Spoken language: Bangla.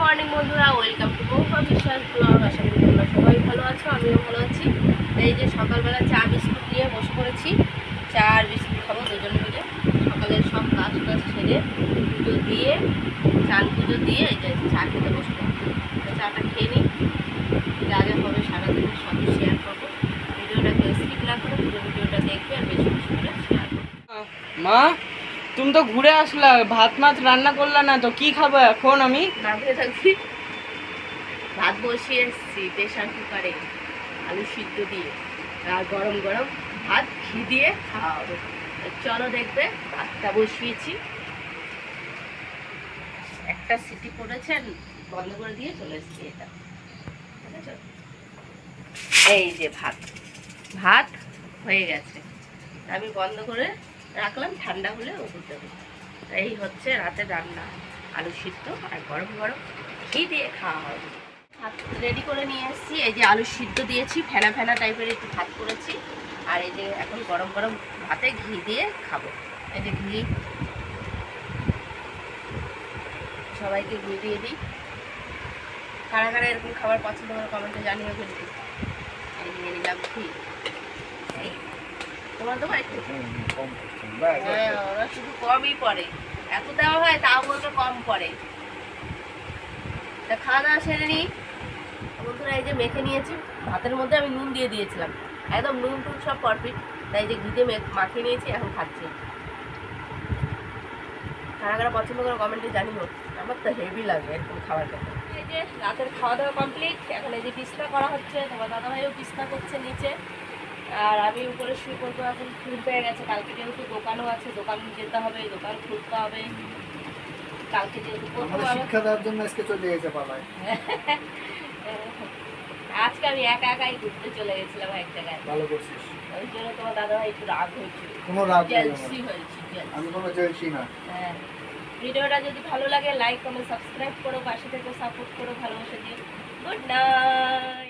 মর্নিং বন্ধুরা ওয়েলকাম টু মৌকা বিশ্বাস ব্লগ আশা করি তোমরা সবাই ভালো আছো, আমিও ভালো আছি। এই যে সকালবেলা চা, বিস্কুট নিয়ে বসে পড়েছি। চা আর বিস্কুট খাব দুজনে মিলে। সকালের সব কাজ টাজ সেরে পুজো দিয়ে চান পুজো দিয়ে এই যে চা খেতে বসে পড়েছি। চাটা খেয়ে নিই। এর আগে হবে সারাদিনের সব শেয়ার করব। ভিডিওটাকে স্কিপ না করে পুরো ভিডিওটা দেখবে আর বেশি বেশি করে শেয়ার করব। মা তুমি তো ঘুরে আসলা, ভাত মাছ রান্না করলা না, তো কি খাব এখন আমি? থাকবি ভাত বসিয়ে এসেছি, প্রেশার কুকারে, আলু সিদ্ধ দিয়ে, আর গরম গরম ভাত ঘি দিয়ে খাওয়া চলো দেখবে, ভাতটা বসিয়েছি। একটা সিটি পড়েছেন বন্ধ করে দিয়ে চলে এসেছি এটা। এই যে ভাত। ভাত হয়ে গেছে। আমি বন্ধ করে রাখলাম, ঠান্ডা হলে ওষুধ দেবো এই হচ্ছে রাতে রান্না, আলু সিদ্ধ আর গরম গরম ঘি দিয়ে খাওয়া হবে। ভাত রেডি করে নিয়ে এসেছি। এই যে আলু সিদ্ধ দিয়েছি, ফেনা ফেনা টাইপের একটু ভাত করেছি। আর এই যে এখন গরম গরম ভাতে ঘি দিয়ে খাব। এই যে ঘি। সবাইকে ঘি দিয়ে দিই। কারা কারা এরকম খাবার পছন্দ করে কমেন্টে জানিয়ে এই নিয়ে নিলাম ঘি। এই। তোমার দেবো হ্যাঁ ওরা শুধু কমই পড়ে। এত দেওয়া হয় তাও বলতে কম পড়ে। তা খাওয়া দাওয়া সেরে নিই বন্ধুরা এই যে মেখে নিয়েছি ভাতের মধ্যে আমি নুন দিয়ে দিয়েছিলাম। একদম নুন টুন সব পারফেক্ট তাই যে ঘিতে মাখিয়ে নিয়েছি এখন খাচ্ছি। কারা কারা পছন্দ করে কমেন্টে জানিও। আমার তো হেভি লাগে এরকম খাবার খেতে। এই যে রাতের খাওয়া দাওয়া কমপ্লিট এখন এই যে পিস্তা করা হচ্ছে তোমার দাদাভাইও পিস্তা করছে নিচে। আর আমি উপরে শুয়ে পড়ব এখন ফুল পেয়ে গেছে। কালকে যেহেতু দোকানও আছে দোকান যেতে হবে দোকান খুলতে হবে। কালকে যেহেতু প্রথম আমাদের আমার- শিক্ষা দেওয়ার জন্য আজকে চলে গেছে পালায়। আজকে আমি একা একাই ঘুরতে চলে গেছিলাম এক জায়গায়। ভালো করছিস। ওই জন্য তোমার দাদাভাই একটু রাগ হয়েছিল। কোনো রাগ জেলসি হয়েছে আমি কোনো জেলসি না। হ্যাঁ। ভিডিওটা যদি ভালো লাগে লাইক কমেন্ট সাবস্ক্রাইব করো পাশে থেকে সাপোর্ট করো ভালোবাসা দিও। Good night